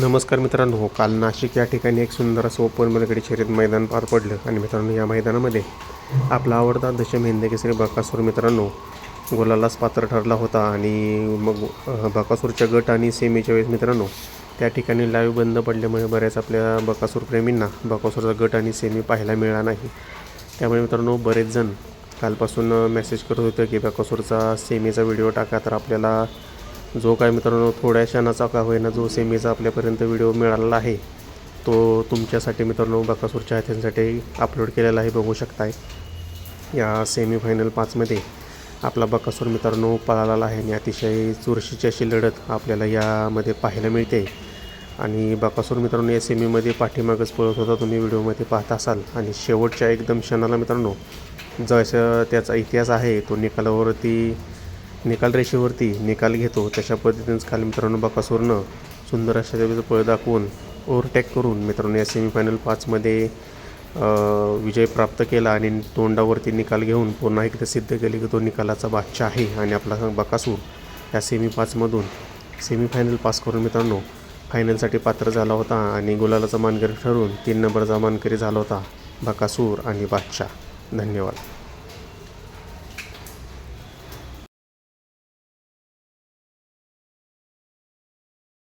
नमस्कार मित्रांनो काल नाशिक या ठिकाणी एक सुंदर असं ओपन बलगडी शर्यत मैदान पार पडलं आणि मित्रांनो या मैदानामध्ये आपला आवडता दशम हिंदकेसरी बकासूर मित्रांनो गोलालाच पात्र ठरला होता आणि मग बकासूरच्या गट आणि सेमीच्या वेळेस मित्रांनो त्या ठिकाणी लाईव्ह बंद पडल्यामुळे बऱ्याच आपल्या बकासूर प्रेमींना बकासूरचा गट आणि सेमी पाहायला मिळाला नाही. त्यामुळे मित्रांनो बरेच जण कालपासून मेसेज करत होते की बकासूरचा सेमीचा व्हिडिओ टाका तर आपल्याला जो काय मित्रांनो थोड्या क्षणाचा का होईना जो सेमीचा आपल्यापर्यंत व्हिडिओ मिळालेला आहे तो तुमच्यासाठी मित्रांनो बकासूर चाहत्यांसाठी अपलोड केलेला आहे बघू शकताय. या सेमीफायनल पाचमध्ये आपला बकासूर मित्रांनो पळालेला आहे आणि अतिशय चुरशीची अशी लढत आपल्याला यामध्ये पाहायला मिळते. आणि बकासूर मित्रांनो या सेमीमध्ये पाठीमागच पळत होता तुम्ही व्हिडिओमध्ये पाहत असाल. आणि शेवटच्या एकदम क्षणाला मित्रांनो जसं त्याचा इतिहास आहे तो निकालावरती निकाल रेषेवरती निकाल घेतो. तशा पद्धतीनेच खाली मित्रांनो बकासूरनं सुंदर अशा त्याचं पळ दाखवून ओव्हरटेक करून मित्रांनो या सेमीफायनल पाचमध्ये विजय प्राप्त केला आणि तोंडावरती निकाल घेऊन पुन्हा एकदा सिद्ध केले की तो निकालाचा बादशाह आहे आणि आपला बकासूर या सेमी पाचमधून सेमीफायनल पास करून मित्रांनो फायनलसाठी पात्र झाला होता आणि गुलालाचा मानकरी ठरून तीन नंबरचा मानकरी झाला होता बकासूर आणि बादशाह. धन्यवाद.